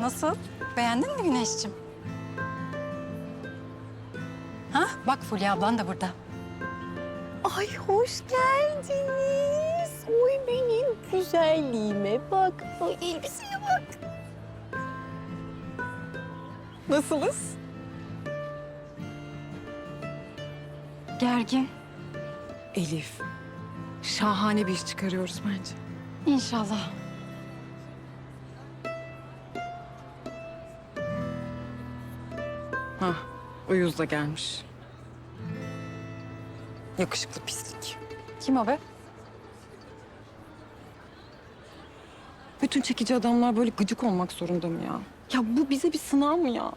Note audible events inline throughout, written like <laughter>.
Nasıl? Beğendin mi Güneş'cim? Ha? Bak Fulya ablan da burada. Ay hoş geldiniz. Oy benim güzelliğime bak. Ay elbiseye bak. Nasılız? Gergin. Elif. Şahane bir iş çıkarıyoruz bence. İnşallah. Hah, Uyuz da gelmiş. Yakışıklı pislik. Kim o be? Bütün çekici adamlar böyle gıcık olmak zorunda mı ya? Ya bu bize bir sınav mı ya?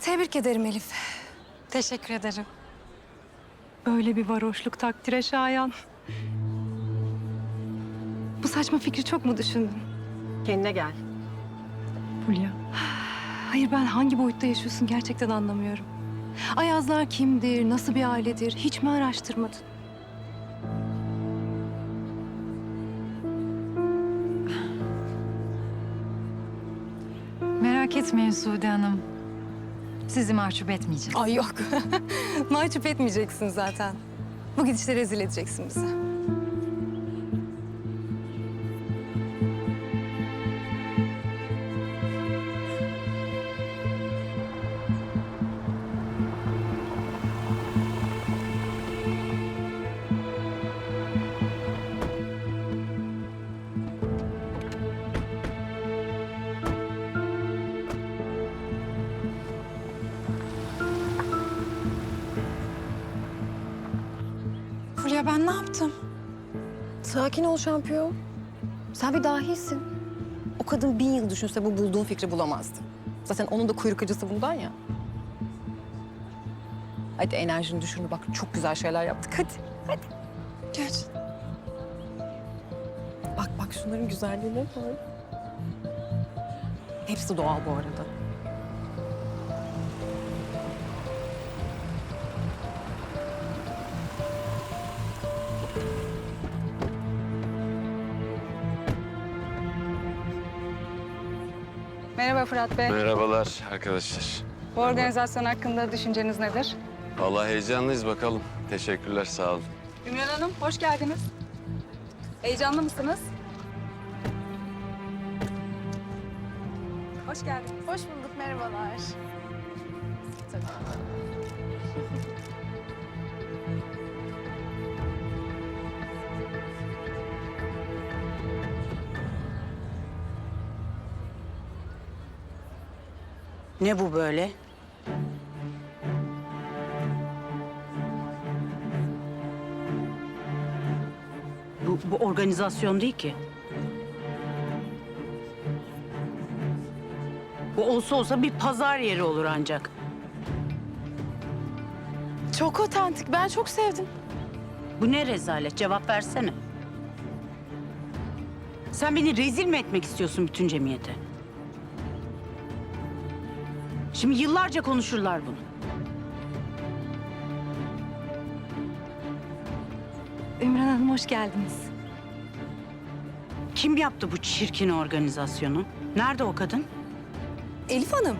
Tebrik ederim Elif. Teşekkür ederim. Öyle bir varoşluk takdire şayan. Bu saçma fikri çok mu düşündün? Kendine gel. Fulya. Hayır ben hangi boyutta yaşıyorsun gerçekten anlamıyorum. Ayazlar kimdir, nasıl bir ailedir hiç mi araştırmadın? Merak etmeyin Sude Hanım. Sizi mahcup etmeyeceğim. Ay yok. <laughs> Mahcup etmeyeceksin zaten. Bu gidişle rezil edeceksin bizi. Fulya ben ne yaptım? Sakin ol şampiyon. Sen bir dahisin. O kadın bin yıl düşünse bu bulduğun fikri bulamazdı. Zaten onun da kuyruk acısı bundan ya. Hadi enerjini düşürme bak çok güzel şeyler yaptık hadi. Hadi. Gel. Bak bak şunların güzelliğine bak. Hepsi doğal bu arada. Merhaba Fırat Bey. Merhabalar arkadaşlar. Bu organizasyon hakkında düşünceniz nedir? Vallahi heyecanlıyız bakalım. Teşekkürler sağ olun. Ümran Hanım, hoş geldiniz. Heyecanlı mısınız? Hoş geldiniz. Hoş bulduk merhabalar. Ne bu böyle? Bu, bu organizasyon değil ki. Bu olsa olsa bir pazar yeri olur ancak. Çok otantik ben çok sevdim. Bu ne rezalet? Cevap versene. Sen beni rezil mi etmek istiyorsun bütün cemiyete? Şimdi yıllarca konuşurlar bunu. Ümran Hanım hoş geldiniz. Kim yaptı bu çirkin organizasyonu? Nerede o kadın? Elif Hanım.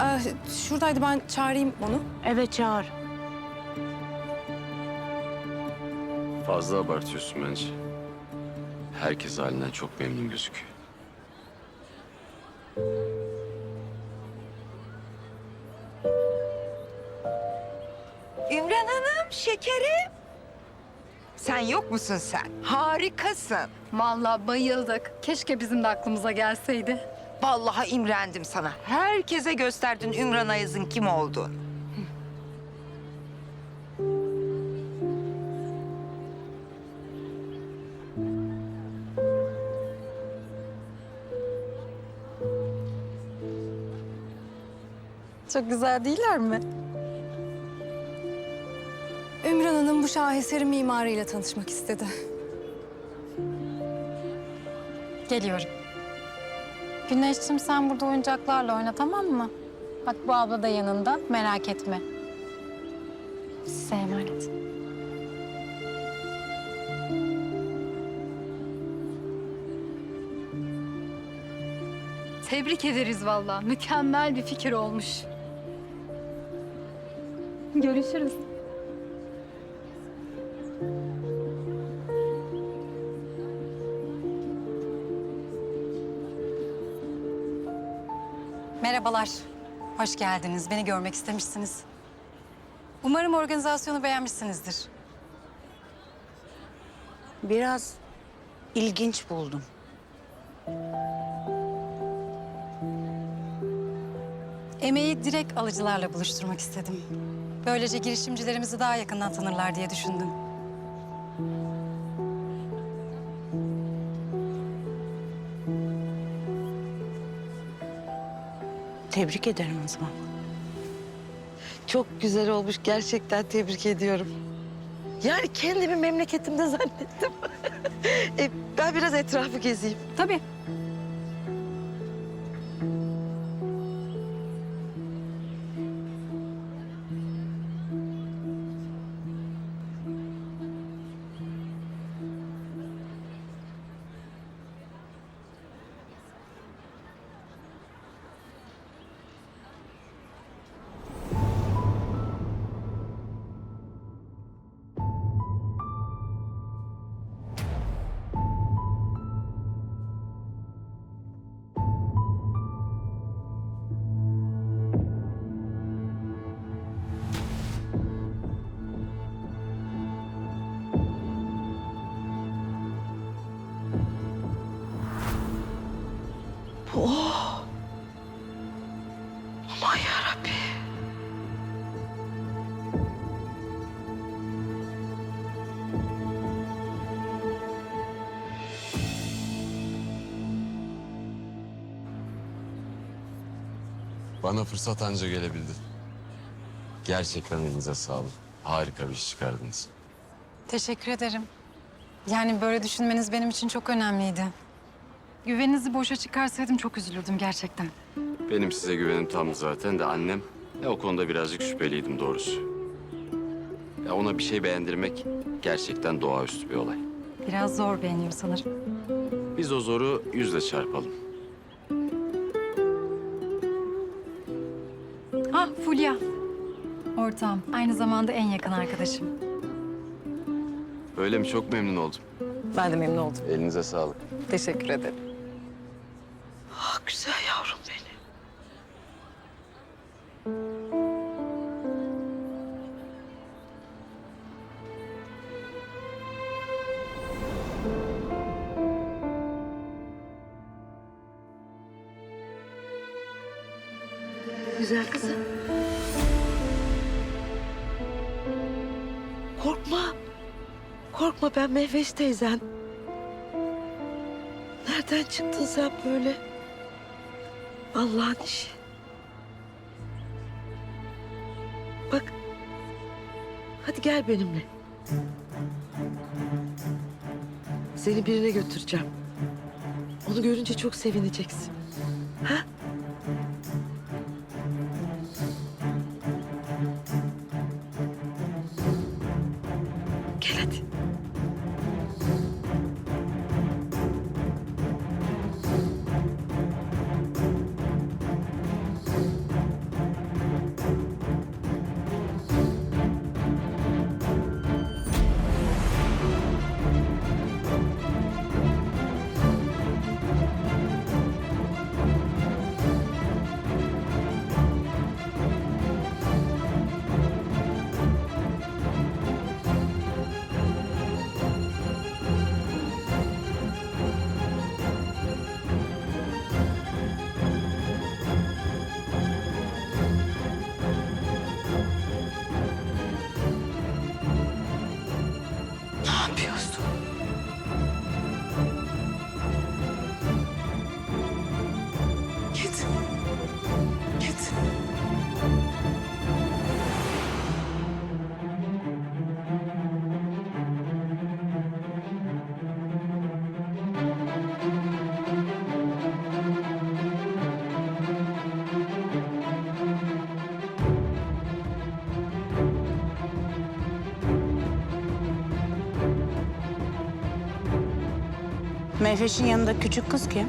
Ee, şuradaydı ben çağırayım onu. Evet çağır. Fazla abartıyorsun bence. Herkes halinden çok memnun gözüküyor. Şekerim. Sen yok musun sen? Harikasın. Vallahi bayıldık. Keşke bizim de aklımıza gelseydi. Vallahi imrendim sana. Herkese gösterdin Ümran Ayaz'ın kim olduğunu. Çok güzel değiller mi? Bu şaheserin mimarıyla tanışmak istedi. Geliyorum. Güneş'cim sen burada oyuncaklarla oyna tamam mı? Bak bu abla da yanında. Merak etme. Size emanet. Tebrik ederiz valla. Mükemmel bir fikir olmuş. Görüşürüz. Merhabalar. Hoş geldiniz. Beni görmek istemişsiniz. Umarım organizasyonu beğenmişsinizdir. Biraz ilginç buldum. Emeği direkt alıcılarla buluşturmak istedim. Böylece girişimcilerimizi daha yakından tanırlar diye düşündüm. Tebrik ederim o zaman. Çok güzel olmuş. Gerçekten tebrik ediyorum. Yani kendimi memleketimde zannettim. <laughs> e, ben biraz etrafı gezeyim. Tabii. Bana fırsat anca gelebildi. Gerçekten elinize sağlık. Harika bir iş çıkardınız. Teşekkür ederim. Yani böyle düşünmeniz benim için çok önemliydi. Güveninizi boşa çıkarsaydım çok üzülürdüm gerçekten. Benim size güvenim tam zaten de annem ya o konuda birazcık şüpheliydim doğrusu. Ya ona bir şey beğendirmek gerçekten doğaüstü bir olay. Biraz zor beğeniyor sanırım. Biz o zoru yüzle çarpalım. Ah Fulya. Ortağım. Aynı zamanda en yakın arkadaşım. Öyle mi? Çok memnun oldum. Ben de memnun oldum. Elinize sağlık. Teşekkür ederim. Ah güzel Güzel kızım. Korkma. Korkma ben Mehveş teyzen. Nereden çıktın sen böyle? Allah'ın işi. Bak. Hadi gel benimle. Seni birine götüreceğim. Onu görünce çok sevineceksin. Ha? Gel hadi. Mehveş'in yanında küçük kız kim?